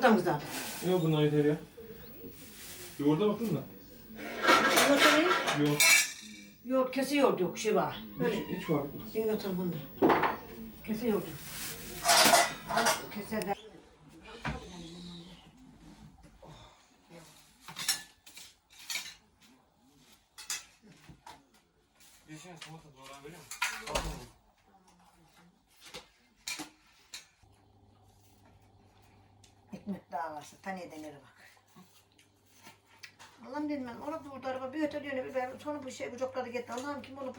Yumurtam kızardı. Yok bunlar yeter ya. Yoğurda baktın mı? Yumurta ne? Yoğurt. Yoğurt kese yoğurt yok şey var. Böyle. Hiç, hiç fark etmez. Yumurta bunda. Kese yoğurt. Kese Ben ona durdu araba bir öteliyor bir ben sonra bu şey kucakladı gitti Allah'ım kim onu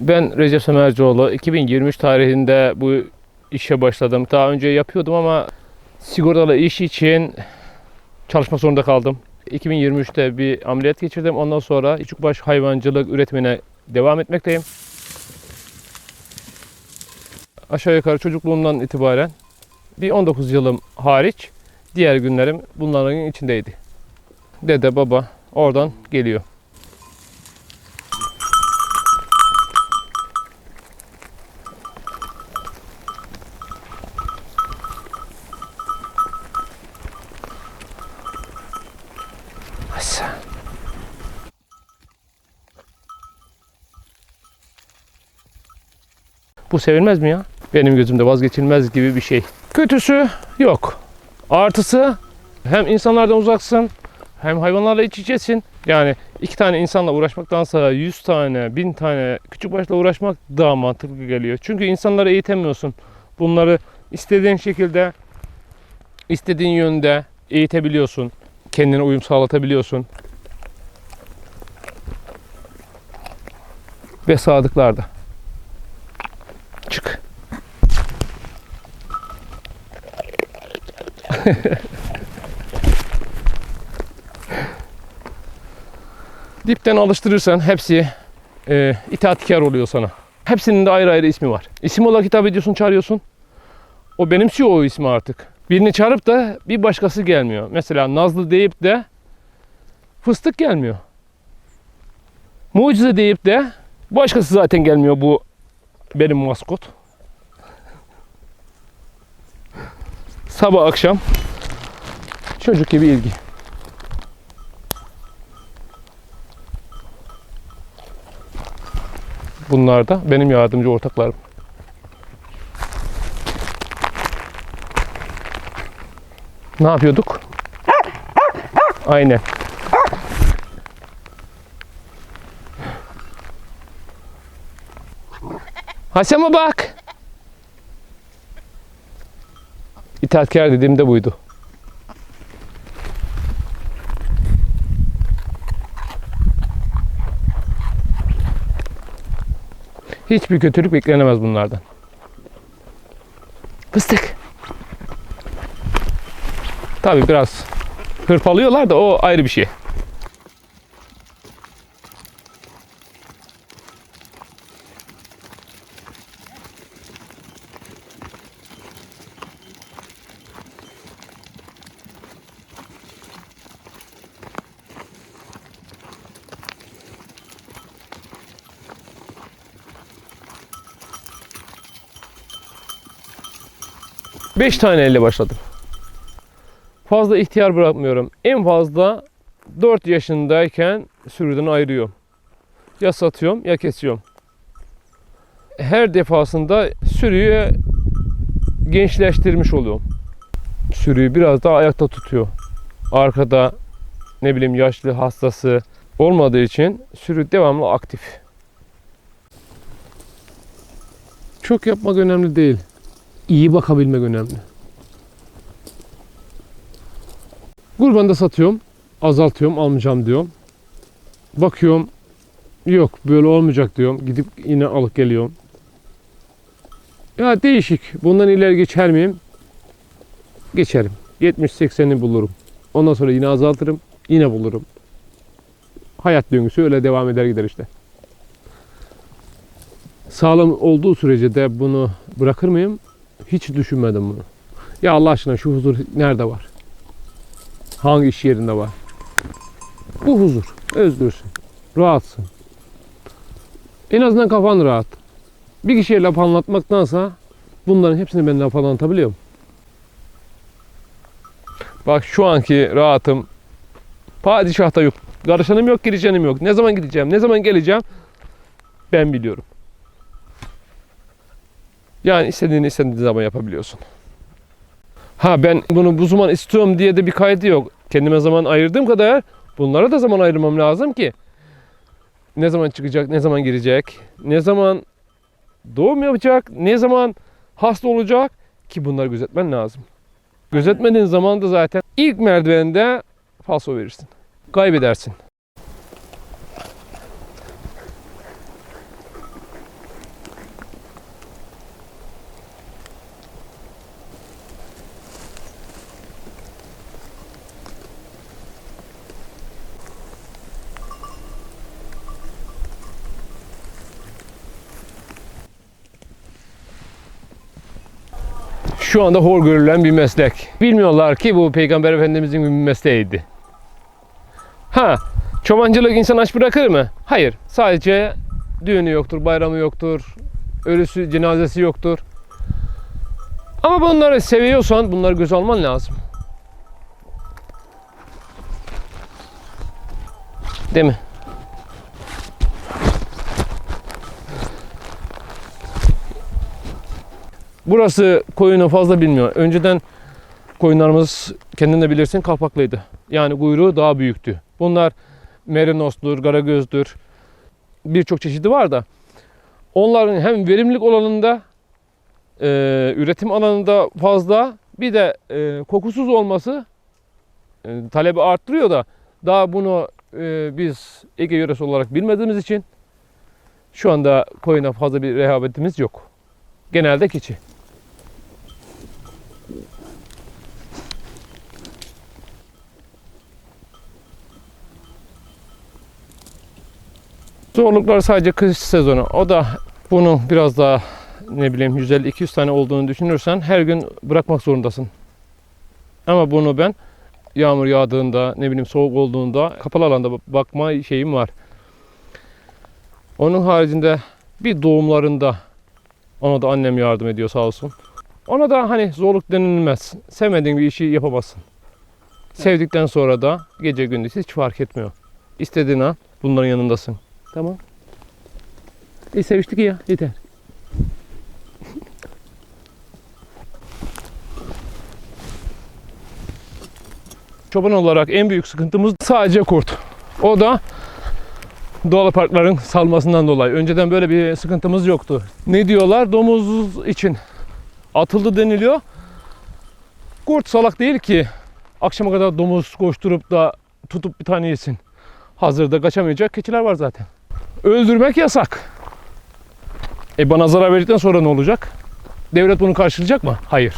Ben Recep Semercioğlu. 2023 tarihinde bu işe başladım. Daha önce yapıyordum ama sigortalı iş için çalışmak zorunda kaldım. 2023'te bir ameliyat geçirdim. Ondan sonra küçükbaş hayvancılık üretimine devam etmekteyim. Aşağı yukarı çocukluğumdan itibaren bir 19 yılım hariç diğer günlerim bunların içindeydi. Dede baba oradan geliyor. Bu sevilmez mi ya? Benim gözümde vazgeçilmez gibi bir şey. Kötüsü yok. Artısı hem insanlardan uzaksın hem hayvanlarla iç içesin. Yani iki tane insanla uğraşmaktansa yüz tane, bin tane küçük başla uğraşmak daha mantıklı geliyor. Çünkü insanları eğitemiyorsun. Bunları istediğin şekilde, istediğin yönde eğitebiliyorsun. Kendine uyum sağlatabiliyorsun. Ve sadıklar da. Çık. Dipten alıştırırsan hepsi e, itaatkar oluyor sana. Hepsinin de ayrı ayrı ismi var. İsim olarak hitap ediyorsun, çağırıyorsun. O benimsiyor o ismi artık. Birini çağırıp da bir başkası gelmiyor. Mesela Nazlı deyip de fıstık gelmiyor. Mucize deyip de başkası zaten gelmiyor bu benim maskot. Sabah akşam çocuk gibi ilgi. Bunlar da benim yardımcı ortaklarım. Ne yapıyorduk? Aynen. Hasan'a bak. İtaatkar dediğim de buydu. Hiçbir kötülük beklenemez bunlardan. Fıstık. Tabi biraz hırpalıyorlar da o ayrı bir şey. Beş tane elle başladım. Fazla ihtiyar bırakmıyorum. En fazla 4 yaşındayken sürüden ayırıyorum. Ya satıyorum ya kesiyorum. Her defasında sürüyü gençleştirmiş oluyorum. Sürüyü biraz daha ayakta tutuyor. Arkada ne bileyim yaşlı hastası olmadığı için sürü devamlı aktif. Çok yapmak önemli değil. İyi bakabilmek önemli. Kurbanda satıyorum. Azaltıyorum. Almayacağım diyorum. Bakıyorum. Yok böyle olmayacak diyorum. Gidip yine alıp geliyorum. Ya değişik. Bundan ileri geçer miyim? Geçerim. 70-80'i bulurum. Ondan sonra yine azaltırım. Yine bulurum. Hayat döngüsü öyle devam eder gider işte. Sağlam olduğu sürece de bunu bırakır mıyım? Hiç düşünmedim bunu. Ya Allah aşkına şu huzur nerede var? Hangi iş yerinde var? Bu huzur. Özgürsün. Rahatsın. En azından kafan rahat. Bir kişiye laf anlatmaktansa bunların hepsini ben laf anlatabiliyorum. Bak şu anki rahatım padişahta yok. Karışanım yok, gireceğim yok. Ne zaman gideceğim, ne zaman geleceğim ben biliyorum. Yani istediğini istediğin zaman yapabiliyorsun. Ha ben bunu bu zaman istiyorum diye de bir kaydı yok. Kendime zaman ayırdığım kadar bunlara da zaman ayırmam lazım ki. Ne zaman çıkacak, ne zaman girecek, ne zaman doğum yapacak, ne zaman hasta olacak ki bunları gözetmen lazım. Gözetmediğin zaman da zaten ilk merdivende falso verirsin. Kaybedersin. Şu anda hor görülen bir meslek. Bilmiyorlar ki bu Peygamber Efendimizin bir mesleğiydi. Ha, çobancılık insan aç bırakır mı? Hayır. Sadece düğünü yoktur, bayramı yoktur, ölüsü, cenazesi yoktur. Ama bunları seviyorsan bunları göz alman lazım. Değil mi? Burası koyunu fazla bilmiyor. Önceden koyunlarımız kendin de bilirsin kalpaklıydı. Yani kuyruğu daha büyüktü. Bunlar merinostur, karagözdür. Birçok çeşidi var da onların hem verimlilik olanında e, üretim alanında fazla bir de e, kokusuz olması e, talebi arttırıyor da daha bunu e, biz Ege yöresi olarak bilmediğimiz için şu anda koyuna fazla bir rehabetimiz yok. Genelde keçi. Zorluklar sadece kış sezonu. O da bunun biraz daha ne bileyim 150-200 tane olduğunu düşünürsen her gün bırakmak zorundasın. Ama bunu ben yağmur yağdığında, ne bileyim soğuk olduğunda kapalı alanda bakma şeyim var. Onun haricinde bir doğumlarında ona da annem yardım ediyor sağ olsun. Ona da hani zorluk denilmez. Sevmediğin bir işi yapamazsın. Sevdikten sonra da gece gündüz hiç fark etmiyor. İstediğin an bunların yanındasın. Tamam. İyi seviştik ya yeter. Çoban olarak en büyük sıkıntımız sadece kurt. O da doğal parkların salmasından dolayı. Önceden böyle bir sıkıntımız yoktu. Ne diyorlar? Domuz için atıldı deniliyor. Kurt salak değil ki akşama kadar domuz koşturup da tutup bir tane yesin. Hazırda kaçamayacak keçiler var zaten. Öldürmek yasak. E bana zarar verdikten sonra ne olacak? Devlet bunu karşılayacak mı? Hayır.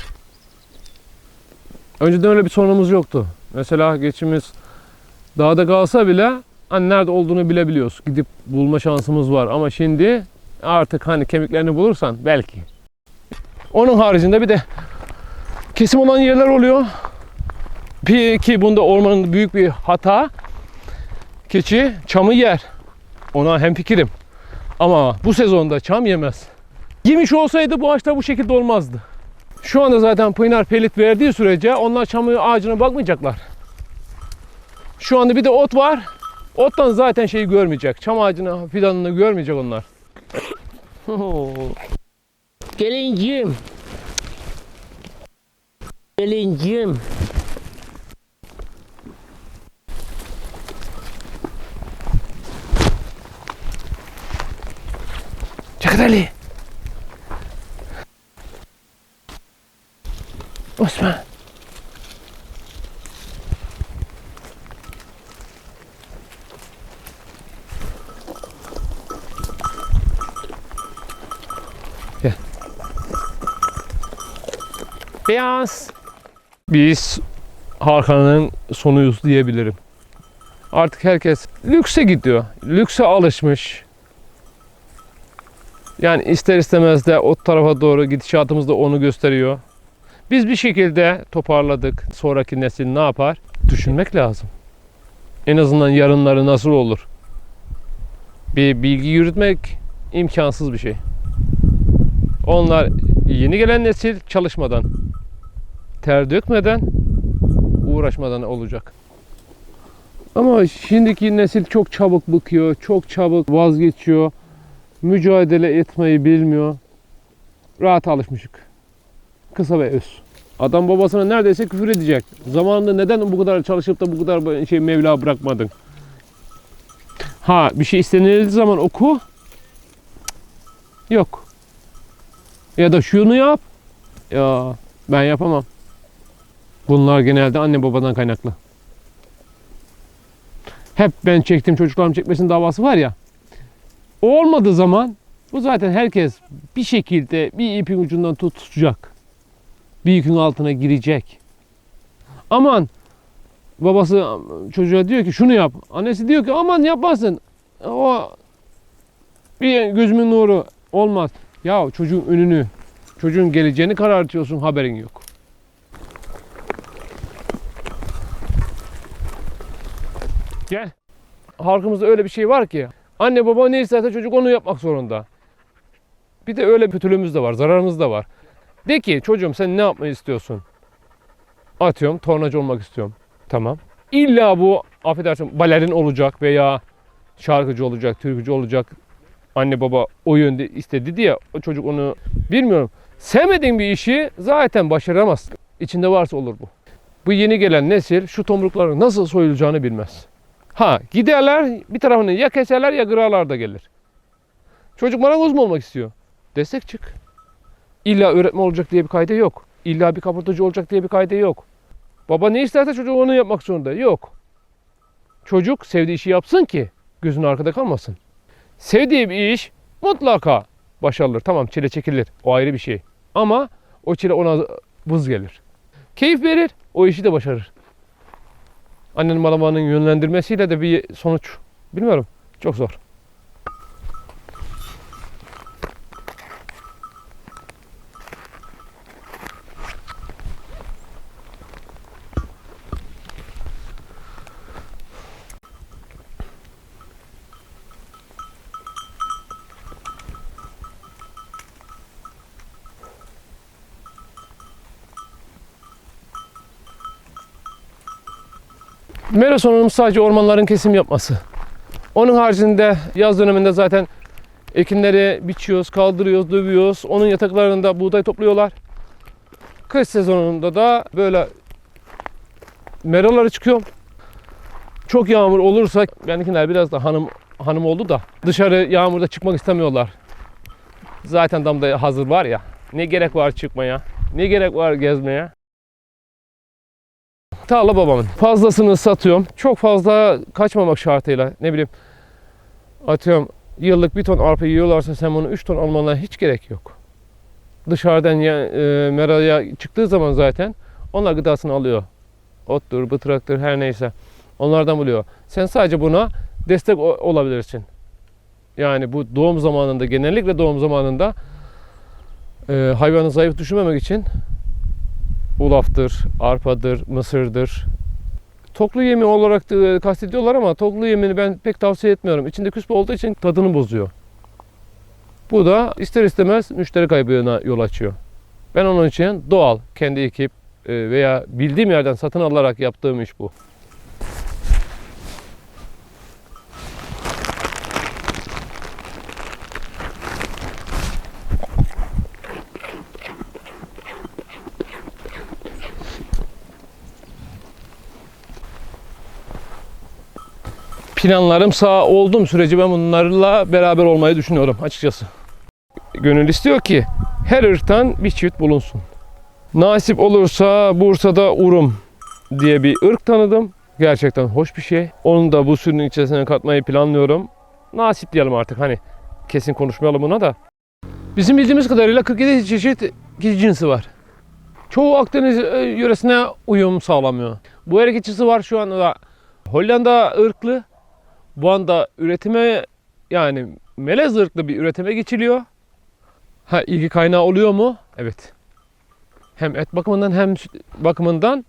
Önceden öyle bir sorunumuz yoktu. Mesela geçimiz dağda kalsa bile hani nerede olduğunu bilebiliyoruz. Gidip bulma şansımız var. Ama şimdi artık hani kemiklerini bulursan belki. Onun haricinde bir de kesim olan yerler oluyor. Ki bunda ormanın büyük bir hata. Keçi çamı yer. Ona hemfikirim. Ama bu sezonda çam yemez. Yemiş olsaydı bu ağaçlar bu şekilde olmazdı. Şu anda zaten Pınar pelit verdiği sürece onlar çamı ağacına bakmayacaklar. Şu anda bir de ot var. Ottan zaten şeyi görmeyecek. Çam ağacını, fidanını görmeyecek onlar. Gelincim. Gelincim. Ali. Osman. Beyaz. Biz Hakan'ın sonuyuz diyebilirim. Artık herkes lükse gidiyor. Lükse alışmış. Yani ister istemez de o tarafa doğru gidişatımız da onu gösteriyor. Biz bir şekilde toparladık. Sonraki nesil ne yapar? Düşünmek lazım. En azından yarınları nasıl olur? Bir bilgi yürütmek imkansız bir şey. Onlar yeni gelen nesil çalışmadan, ter dökmeden, uğraşmadan olacak. Ama şimdiki nesil çok çabuk bıkıyor, çok çabuk vazgeçiyor mücadele etmeyi bilmiyor. Rahat alışmışık. Kısa ve öz. Adam babasına neredeyse küfür edecek. Zamanında neden bu kadar çalışıp da bu kadar şey Mevla bırakmadın? Ha bir şey istenildiği zaman oku. Yok. Ya da şunu yap. Ya ben yapamam. Bunlar genelde anne babadan kaynaklı. Hep ben çektim çocuklarım çekmesin davası var ya. O olmadığı zaman bu zaten herkes bir şekilde bir ipin ucundan tutacak. Bir yükün altına girecek. Aman babası çocuğa diyor ki şunu yap. Annesi diyor ki aman yapmasın. O bir gözümün nuru olmaz. Ya çocuğun önünü, çocuğun geleceğini karartıyorsun haberin yok. Gel. Halkımızda öyle bir şey var ki Anne baba ne isterse çocuk onu yapmak zorunda. Bir de öyle kötülüğümüz de var, zararımız da var. De ki çocuğum sen ne yapmayı istiyorsun? Atıyorum tornacı olmak istiyorum. Tamam. İlla bu affedersin balerin olacak veya şarkıcı olacak, türkücü olacak. Anne baba o yönde istedi diye o çocuk onu bilmiyorum. Sevmediğin bir işi zaten başaramazsın. İçinde varsa olur bu. Bu yeni gelen nesil şu tomrukların nasıl soyulacağını bilmez. Ha giderler bir tarafını ya keserler ya kırarlar da gelir. Çocuk marangoz mu olmak istiyor? Destek çık. İlla öğretmen olacak diye bir kaydı yok. İlla bir kaportacı olacak diye bir kaydı yok. Baba ne isterse çocuk onu yapmak zorunda. Yok. Çocuk sevdiği işi yapsın ki gözün arkada kalmasın. Sevdiği bir iş mutlaka başarılır. Tamam çile çekilir. O ayrı bir şey. Ama o çile ona vız gelir. Keyif verir. O işi de başarır annenin babanın yönlendirmesiyle de bir sonuç bilmiyorum. Çok zor. Mera sorunumuz sadece ormanların kesim yapması. Onun haricinde yaz döneminde zaten ekinleri biçiyoruz, kaldırıyoruz, dövüyoruz. Onun yataklarında buğday topluyorlar. Kış sezonunda da böyle meraları çıkıyor. Çok yağmur olursa benimkiler biraz da hanım hanım oldu da dışarı yağmurda çıkmak istemiyorlar. Zaten damda hazır var ya. Ne gerek var çıkmaya? Ne gerek var gezmeye? Tarla babamın. Fazlasını satıyorum. Çok fazla kaçmamak şartıyla. Ne bileyim atıyorum yıllık bir ton arpa yiyorlarsa sen bunu 3 ton almana hiç gerek yok. Dışarıdan ya, e, meraya çıktığı zaman zaten onlar gıdasını alıyor. Ottur, bıtraktır her neyse. Onlardan buluyor. Sen sadece buna destek olabilirsin. Yani bu doğum zamanında genellikle doğum zamanında e, hayvanı zayıf düşürmemek için ulaftır, arpadır, mısırdır. Toklu yemi olarak e, kastediyorlar ama toklu yemini ben pek tavsiye etmiyorum. İçinde küspe olduğu için tadını bozuyor. Bu da ister istemez müşteri kaybına yol açıyor. Ben onun için doğal, kendi ekip e, veya bildiğim yerden satın alarak yaptığım iş bu. Planlarım sağ olduğum sürece ben bunlarla beraber olmayı düşünüyorum açıkçası. Gönül istiyor ki her ırktan bir çift bulunsun. Nasip olursa Bursa'da Urum diye bir ırk tanıdım. Gerçekten hoş bir şey. Onu da bu sürünün içerisine katmayı planlıyorum. Nasip diyelim artık hani kesin konuşmayalım buna da. Bizim bildiğimiz kadarıyla 47 çeşit keçi cinsi var. Çoğu Akdeniz e, yöresine uyum sağlamıyor. Bu hareketçisi var şu anda Hollanda ırklı. Bu anda üretime yani melez ırklı bir üretime geçiliyor. Ha ilgi kaynağı oluyor mu? Evet. Hem et bakımından hem süt bakımından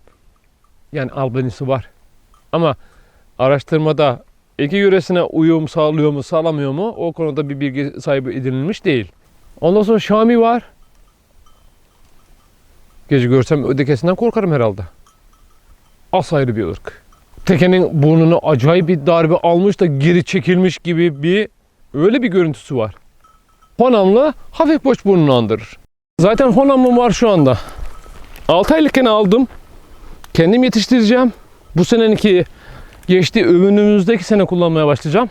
yani albenisi var. Ama araştırmada iki yöresine uyum sağlıyor mu sağlamıyor mu o konuda bir bilgi sahibi edinilmiş değil. Ondan sonra Şami var. Gece görsem ödekesinden korkarım herhalde. As ayrı bir ırk. Tekenin burnunu acayip bir darbe almış da geri çekilmiş gibi bir öyle bir görüntüsü var. Honamlı hafif boş burnunu andırır. Zaten Honamlı var şu anda. 6 aylıkken aldım. Kendim yetiştireceğim. Bu senenki geçti önümüzdeki sene kullanmaya başlayacağım.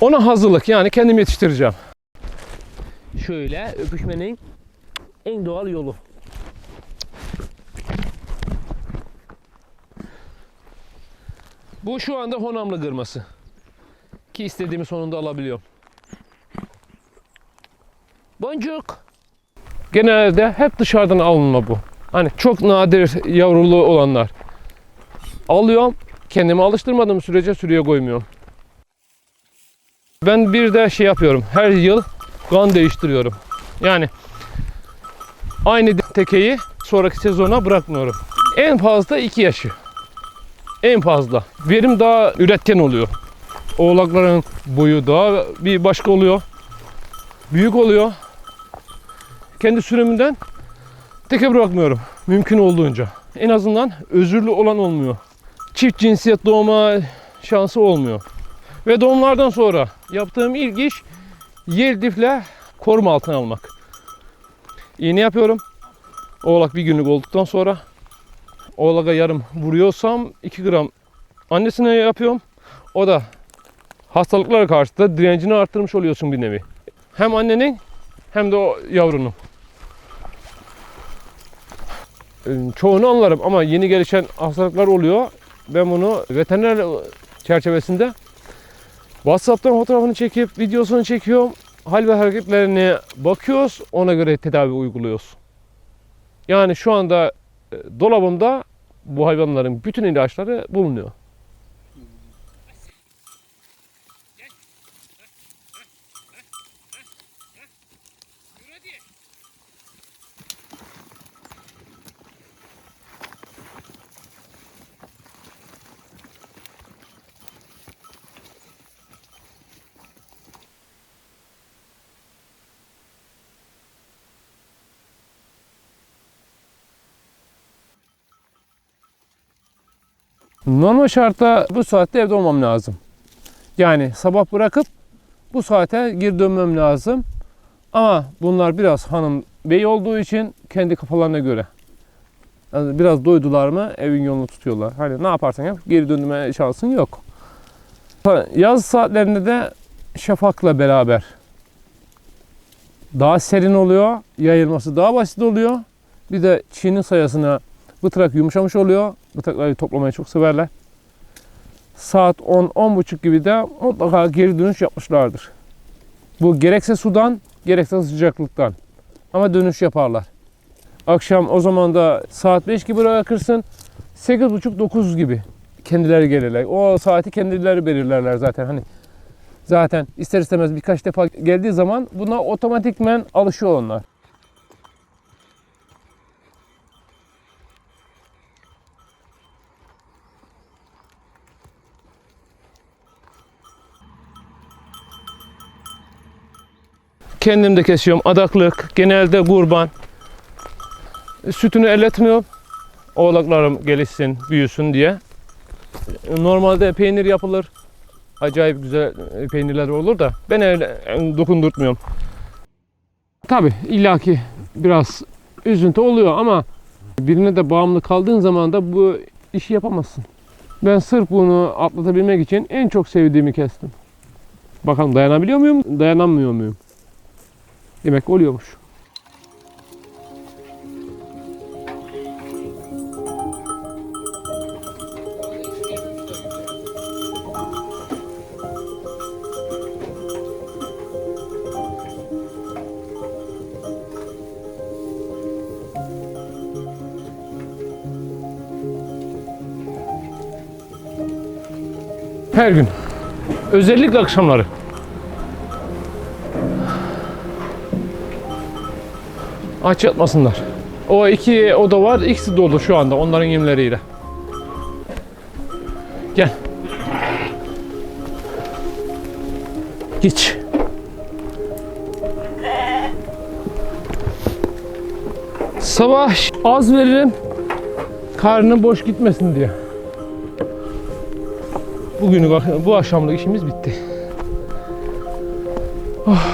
Ona hazırlık yani kendim yetiştireceğim. Şöyle öpüşmenin en doğal yolu. Bu şu anda Honamlı kırması. Ki istediğimi sonunda alabiliyorum. Boncuk. Genelde hep dışarıdan alınma bu. Hani çok nadir yavrulu olanlar. Alıyorum. Kendimi alıştırmadığım sürece sürüye koymuyorum. Ben bir de şey yapıyorum. Her yıl kan değiştiriyorum. Yani aynı tekeyi sonraki sezona bırakmıyorum. En fazla 2 yaşı. En fazla. Verim daha üretken oluyor. Oğlakların boyu daha bir başka oluyor. Büyük oluyor. Kendi sürümünden teke bırakmıyorum. Mümkün olduğunca. En azından özürlü olan olmuyor. Çift cinsiyet doğma şansı olmuyor. Ve doğumlardan sonra yaptığım ilk iş yer difle koruma altına almak. İğne yapıyorum. Oğlak bir günlük olduktan sonra oğlaka yarım vuruyorsam 2 gram annesine yapıyorum. O da hastalıklara karşı da direncini arttırmış oluyorsun bir nevi. Hem annenin hem de o yavrunun. Ee, Çoğunu anlarım ama yeni gelişen hastalıklar oluyor. Ben bunu veteriner çerçevesinde WhatsApp'tan fotoğrafını çekip videosunu çekiyorum. Hal ve hareketlerine bakıyoruz. Ona göre tedavi uyguluyoruz. Yani şu anda dolabımda bu hayvanların bütün ilaçları bulunuyor. Normal şartta bu saatte evde olmam lazım. Yani sabah bırakıp bu saate geri dönmem lazım. Ama bunlar biraz hanım bey olduğu için kendi kafalarına göre. Yani biraz doydular mı evin yolunu tutuyorlar. Hani ne yaparsan yap geri dönme şansın yok. Yaz saatlerinde de şafakla beraber daha serin oluyor. Yayılması daha basit oluyor. Bir de çiğnin sayısına bıtrak yumuşamış oluyor. Bıtrakları toplamayı çok severler. Saat 10-10.30 gibi de mutlaka geri dönüş yapmışlardır. Bu gerekse sudan gerekse sıcaklıktan. Ama dönüş yaparlar. Akşam o zaman da saat 5 gibi bırakırsın. 8.30-9 gibi kendileri gelirler. O saati kendileri belirlerler zaten. Hani zaten ister istemez birkaç defa geldiği zaman buna otomatikmen alışıyor onlar. Kendim de kesiyorum. Adaklık, genelde kurban. Sütünü elletmiyorum. Oğlaklarım gelişsin, büyüsün diye. Normalde peynir yapılır. Acayip güzel peynirler olur da ben öyle dokundurtmuyorum. Tabi illaki biraz üzüntü oluyor ama birine de bağımlı kaldığın zaman da bu işi yapamazsın. Ben sırf bunu atlatabilmek için en çok sevdiğimi kestim. Bakalım dayanabiliyor muyum, dayanamıyor muyum? Demek oluyormuş. Her gün. Özellikle akşamları. Aç yatmasınlar. O iki oda var. ikisi dolu şu anda onların yemleriyle. Gel. Geç. Sabah az veririm. Karnın boş gitmesin diye. Bugünü bu akşamlık işimiz bitti. Oh.